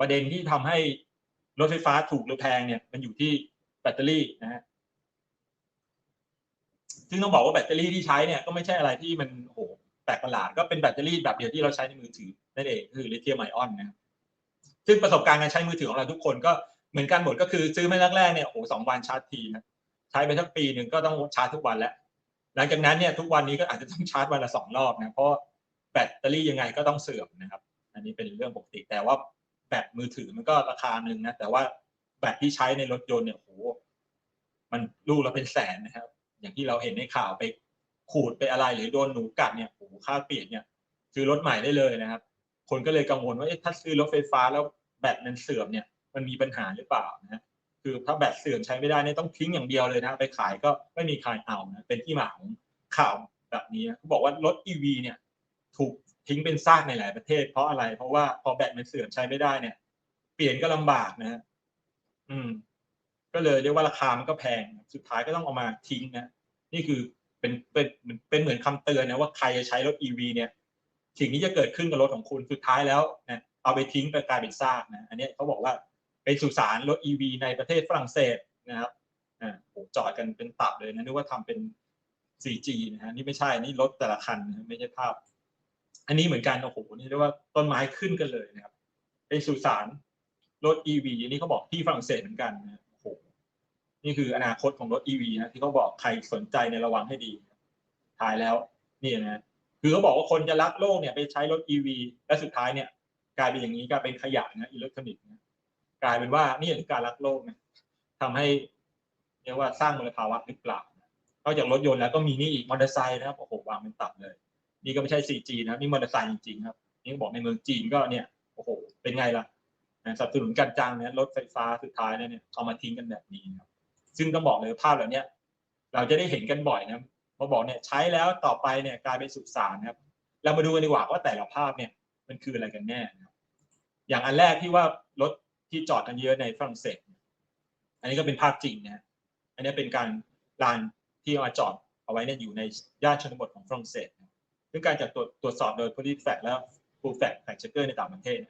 ประเด็นที่ทำให้รถไฟฟ้าถูกหรือแพงเนี่ยมันอยู่ที่แบตเตอรี่นะฮะซึ่งต้องบอกว่าแบตเตอรี่ที่ใช้เนี่ยก็ไม่ใช่อะไรที่มันโอ้โหแปลกประหลาดก็เป็นแบตเตอรี่แบบเดียวที่เราใช้ในมือถือนั่นเองคือลิเธียมไอออนนะซึ่งประสบการณ์การใช้มือถือของเราทุกคนก็เหมือนกันหมดก็คือซื้อมาแรกๆเนี่ยโอ้โหสองวันชาร์จทีนะใช้ไปทั้งปีหนึ่งก็ต้องชาร์จทุกวันแล้ว หลังจากนั้นเนี่ยทุกวันนี้ก็อาจจะต้องชาร์จวันละสองรอบนะเพราะแบตเตอรี่ยังไงก็ต้องเสื่อมนะครับ อันนี้เป็นเรื่องปกติแต่ว่า แบตมือถือมันก็ราคาหนึ่งนะ แต่ว่าแบตที่ใช้ในรถยนต์เนี่ยโหมันลูกละเป็นแสนนะครับ อย่างที่เราเห็นในข่าวไปขูดไปอะไรหรือโดนหนูกัดเนี่ยโหค่าเปลี่ยนเนี่ยซื้อรถใหม่ได้เลยนะครับ คนก็เลยกังวลว่าถ้าซื้อรถไฟฟ้าแล้วแบตมันเสื่อมเนี่ย มันมีปัญหาหรือเปล่านะคือถ้าแบตเสื่อมใช้ไม่ได้เนี่ยต้องทิ้งอย่างเดียวเลยนะไปขายก็ไม่มีใครเอานะเป็นที่มาของข่าวแบบนี้เขาบอกว่ารถ EV เนี่ย ถูกทิ้งเป็นซากในหลายประเทศ เพราะอะไร เพราะว่าพอแบตมันเสื่อมใช้ไม่ได้เนี่ย เปลี่ยนก็ลำบากนะฮะอืม ก็เลยเรียกว่าราคามันก็แพง สุดท้ายก็ต้องเอามาทิ้งนะนี่คือเป็นเป็นเป็นเหมือนคำเตือนนะว่าใครจะใช้รถ EV เนี่ย สิ่งนี้จะเกิดขึ้นกับรถของคุณสุดท้ายแล้วนะเอาไปทิ้งไปกลายเป็นซากนะอันนี้เขาบอกว่าเป็นสุสานรถ EV ในประเทศฝรั่งเศสนะครับอ่าโหจอดกันเป็นตับเลยนะนึกว่าทำเป็น 4G นะฮะนี่ไม่ใช่นี่รถแต่ละคัน ไม่ใช่ภาพ อันนี้เหมือนกันโอ้โหนี่เรียกว่าต้นไม้ขึ้นกันเลยนะครับเป็นสุสานรถ EV อันนี้เขาบอกที่ฝรั่งเศสเหมือนกันนะโอ้โหนี่คืออนาคตของรถ EV นะที่เขาบอกใครสนใจในระวังให้ดีท้ายแล้วนี่นะคือเขาบอกว่าคนจะรักโลกเนี่ยไปใช้รถ EV และสุดท้ายเนี่ยกลายเป็นอย่างนี้กลายเป็นขยะนะอิเล็กทรอนิกส์นะกลายเป็นว่านี่คือการรักโลกนะทำให้เรียกว่าสร้างมลภาวะหรือเปล่านอกจากรถยนต์แล้วก็มีนี่อีกมอเตอร์ไซค์นะครับโอ้โหวางเป็นตับเลย นี่ก็ไม่ใช่ 4G นะครับนี่มอเตอร์ไซค์จริงๆครับนี่บอกในเมืองจีนก็เนี่ยโอ้โหเป็นไงล่ะสนับสนุนการจ้างเนี่ยรถไฟฟ้าสุดท้ายเนี่ยเอามาทิ้งกันแบบนี้ครับ ซึ่งต้องบอกเลยภาพเหล่านี้เราจะได้เห็นกันบ่อยนะพอบอกเนี่ยใช้แล้วต่อไปเนี่ยกลายเป็นสุสานครับ เรามาดูกันดีกว่าว่าแต่ละภาพเนี่ยมันคืออะไรกันแน่นะครับอย่างอันแรกที่ว่ารถที่จอดกันเยอะในฝรั่งเศส อันนี้ก็เป็นภาพจริงนะอันนี้เป็นการลานที่เอามาจอดเอาไว้เนี่ยอยู่ในย่านชนบทของฝรั่งเศส ซึ่งการจัดตรวจตรวจสอบโดย Police Fact แล้ว Full Fact Fact Checker ในต่างประเทศ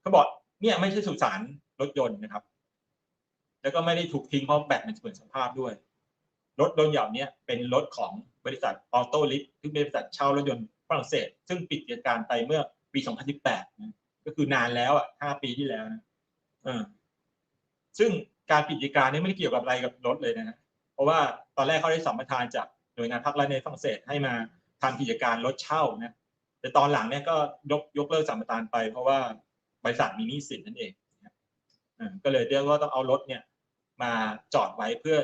เขาบอกเนี่ยไม่ใช่สุสานรถยนต์นะครับ แล้วก็ไม่ได้ถูกทิ้งเพราะแบตมันเสื่อมสภาพด้วย รถยนต์อย่านี้เป็นรถของบริษัทออโต้ลิฟซึ่งเป็นบริษัทเช่ารถยนต์ฝรั่งเศส ซึ่งปิดกิจการไปเมื่อปี 2018นะก็คือนานแล้วอะ5ปีที่แล้วนะเออซึ่งการปิดกิจการนี้ไม่ได้เกี่ยวกับอะไรกับรถเลยนะเพราะว่าตอนแรกเขาได้สัมปทานจากหน่วยงานภาครัฐในฝรั่งเศสให้มา ทำกิจการรถเช่านะแต่ตอนหลังเนี่ยก็ยกยกเลิกสัมปทานไป เพราะว่าบริษัทมีหนี้สินนั่นเองก็เลยเรียกว่าต้องเอารถเนี่ย มาจอดไว้เพื่อ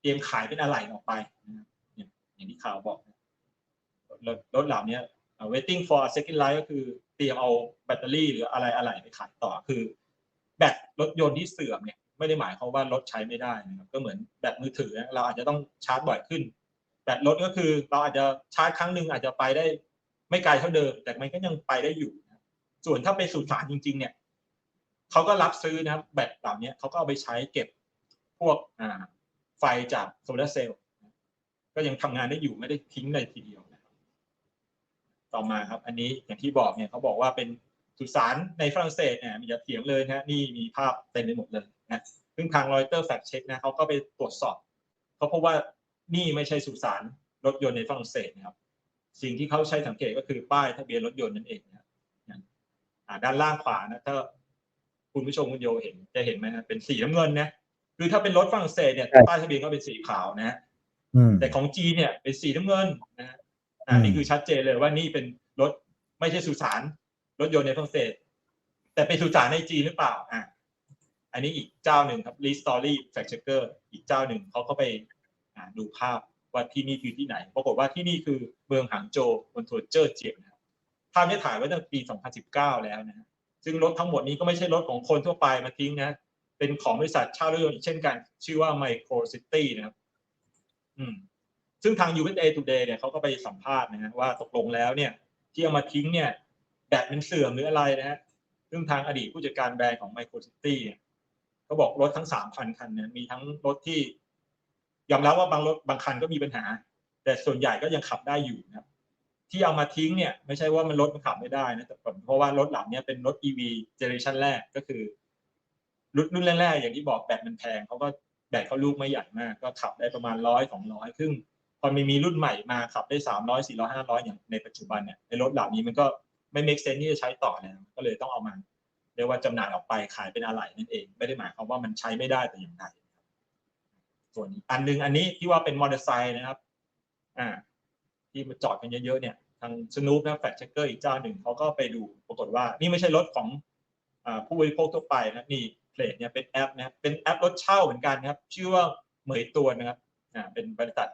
เตรียมขายเป็นอะไหล่ออกไปอย่างที่ข่าวบอกรถรถเหล่านี้ waiting for a second life ก็คือเตรียมเอาแบตเตอรี่หรืออะไรอะไรไปขายต่อคือ แบตรถยนต์ที่เสื่อมเนี่ยไม่ได้หมายความว่ารถใช้ไม่ได้นะครับก็เหมือนแบตมือถือ เราอาจจะต้องชาร์จบ่อยขึ้น แบตรถก็คือเราอาจจะชาร์จครั้งหนึ่งอาจจะไปได้ไม่ไกลเท่าเดิม แต่มันก็ยังไปได้อยู่ ส่วนถ้าไปสู่สารจริง ๆ เนี่ยเขาก็รับซื้อนะครับแบตเหล่านี้เขาก็เอาไปใช้เก็บพวกไฟจากโซลาร์เซลล์ก็ยังทำงานได้อยู่ไม่ได้ทิ้งเลยทีเดียวนะครับ ต่อมาครับ อันนี้อย่างที่บอกเนี่ยเขาบอกว่าเป็นสุสานในฝรั่งเศสเนี่ยมีอย่าเถียงเลยนะนี่มีภาพเต็มไปหมดเลยนะซึ่งทางรอยเตอร์แฟกเช็คนะเขาก็ไปตรวจสอบเขาพบว่า นี่ไม่ใช่สุสานรถยนต์ในฝรั่งเศสนะครับ สิ่งที่เขาใช้สังเกตก็คือป้ายทะเบียนรถยนต์นั่นเองนะด้านล่างขวานะถ้าคุณผู้ชมคุณโยเห็นจะเห็นไหมนะเป็นสีน้ำเงินนะคือถ้าเป็นรถฝรั่งเศสเนี่ยป้ายทะเบียนก็เป็นสีขาวนะแต่ของจีนเนี่ยเป็นสีน้ำเงินนะอ่านี่คือชัดเจนเลยว่านี่เป็นรถไม่ใช่สุสานรถยนต์ในฝรั่งเศส แต่เป็นสุสานในจีนหรือเปล่าอะอันนี้อีกเจ้าหนึ่งครับ r e Story Fact Checker อีกเจ้าหนึ่งเขาก็ไป ดูภาพว่าที่นี่คือที่ไหน ปรากฏว่าที่นี่คือเมืองหางโจวบนถนนเจ้อเจียงนะครับภาพนี้ถ่ายไว้ตั้งปี 2019 แล้วนะ ซึ่งรถทั้งหมดนี้ก็ไม่ใช่รถของคนทั่วไปมาทิ้งนะ เป็นของบริษัทเช่ารถยนต์อีกเช่นกัน ชื่อว่า Micro City นะครับ อืม ซึ่งทาง USA Today เนี่ยเขาก็ไปสัมภาษณ์นะฮะว่าตกลงแล้วเนี่ย ที่เอามาทิ้งเนี่ยแบตมันเสื่อมหรืออะไรนะฮะ ซึ่งทางอดีตผู้จัดการแบรนด์ของ Micro City เขาบอกรถทั้งสามพันคันเนี่ยมีทั้งรถที่ ยอมรับว่าบางรถบางคันก็มีปัญหา แต่ส่วนใหญ่ก็ยังขับได้อยู่นะครับ ที่เอามาทิ้งเนี่ยไม่ใช่ว่ามันรถมันขับไม่ได้นะแต่เพราะว่ารถหลังเนี่ยเป็นรถ EV เจเนอเรชันแรกก็คือรุ่นรุ่นแรกๆอย่างที่บอกแบตมันแพงเขาก็แบตเขาลูกไม่ใหญ่มาก ก็ขับได้ประมาณร้อยสองร้อยซึ่งพอมีมีรุ่นใหม่มาขับได้สามร้อยสี่ร้อยห้าร้อยอย่างในปัจจุบันเนี่ยในรถเหล่านี้มันก็ไม่ make sense ที่จะใช้ต่อแล้วก็เลยต้องเอามาเรียกว่าจำหน่ายออกไปขายเป็นอะไหล่นั่นเอง ไม่ได้หมายความว่ามันใช้ไม่ได้แต่อย่างใด ส่วนอีกอันหนึงอันนี้ที่ว่าเป็นมอเตอร์ไซค์นะครับอ่าที่มาจอดกันเยอะๆเนี่ยทางสนุปนะแฟลชเชคเกอร์อีกเจ้าหนึ่งเขาก็ไปดูปรากฏว่า นี่ไม่ใช่รถของผู้บริโภคทั่วไปนะนี่เพลทเนี่ยเป็นแอปนะเป็นแอปรถเช่าเหมือนกันนะครับ ชื่อว่าเหมยตัวนะครับอ่าเป็นบริษัท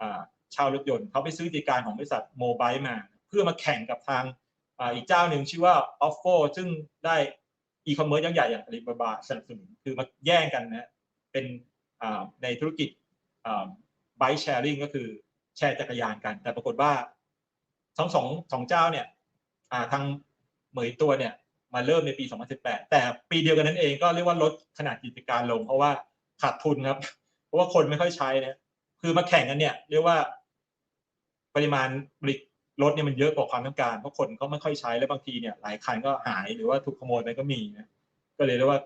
อ่าเช่ารถยนต์เขาไปซื้อกิจการของบริษัทโมบายมา เพื่อมาแข่งกับทางอ่าอีกเจ้าหนึ่งชื่อว่า Offo ซึ่งได้อีคอมเมิร์ซยักษ์ใหญ่อย่างอาลีบาบาสนับสนุนคือมาแย่งกันนะเป็น ในธุรกิจไบค์แชร์ริงก็คือแชร์จักรยานกัน แต่ปรากฏว่าทั้งสองสองเจ้าเนี่ยทางเหมยตัวเนี่ยมาเริ่มในปี 2018 แต่ปีเดียวกันนั้นเองก็เรียกว่าลดขนาดกิจการลง เพราะว่าขาดทุนครับ เพราะว่าคนไม่ค่อยใช้นะคือมาแข่งกันเนี่ยเรียกว่าปริมาณผลิรถเนี่ยมันเยอะกว่าความต้องการเพราะคนเขาไม่ค่อยใช้แล้วบางทีเนี่ยหลายคันก็หายหรือว่าถูกขโมยไปก็มีนะก็เลยเรียกว่า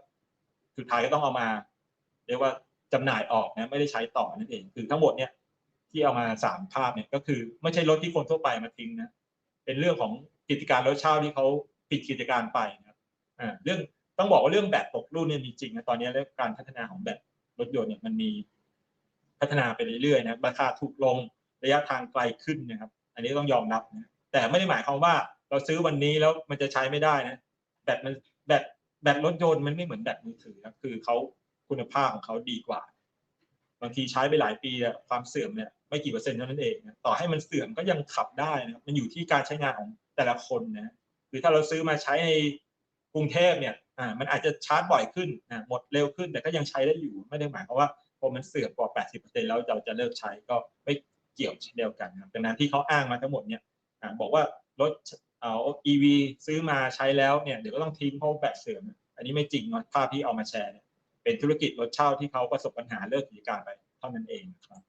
สุดท้ายก็ต้องเอามา เรียกว่า จำหน่ายออกนะไม่ได้ใช้ต่อนั่นเอง คือทั้งหมดเนี่ยที่เอามาสามภาพเนี่ยก็คือไม่ใช่รถที่คนทั่วไปมาทิ้งนะเป็นเรื่องของกิจการรถเช่าที่เขาปิดกิจการไปนะครับอ่าเรื่องต้องบอกว่าเรื่องแบตตกรุ่นเนี่ยมีจริงนะตอนนี้เรื่องการพัฒนาของแบตรถยนต์เนี่ยมันมีพัฒนาไปเรื่อยๆนะราคาถูกลงระยะทางไกลขึ้นนะครับ อันนี้ต้องยอมรับนะแต่ไม่ได้หมายความว่าเราซื้อวันนี้แล้วมันจะใช้ไม่ได้นะแบตมันแบตแบตรถยนต์มันไม่เหมือนแบตมือถือครับคือเขา คุณภาพของเขาดีกว่า บางทีใช้ไปหลายปีความเสื่อมเนี่ยไม่กี่เปอร์เซ็นต์เท่านั้นเองต่อให้มันเสื่อมก็ยังขับได้นะมันอยู่ที่การใช้งานของแต่ละคนนะคือถ้าเราซื้อมาใช้ในกรุงเทพเนี่ยอ่ามันอาจจะชาร์จบ่อยขึ้นอ่าหมดเร็วขึ้นแต่ก็ยังใช้ได้อยู่ ไม่ได้หมายความว่าพอมันเสื่อมกว่า 80%แล้วเราจะเลิกใช้ก็ไม่เกี่ยวเช่นเดียวกันนะดังนั้นที่เขาอ้างมาทั้งหมดเนี่ยอ่าบอกว่ารถเอา EV ซื้อมาใช้แล้วเนี่ยเดี๋ยวก็ต้องทิ้งเพราะแบตเสื่อม อันนี้ไม่จริงนะภาพที่เอามาแชร์เนี่ย เป็นธุรกิจรถเช่าที่เขาประสบปัญหาเลิกกิจการไปเท่านั้นเองนะครับ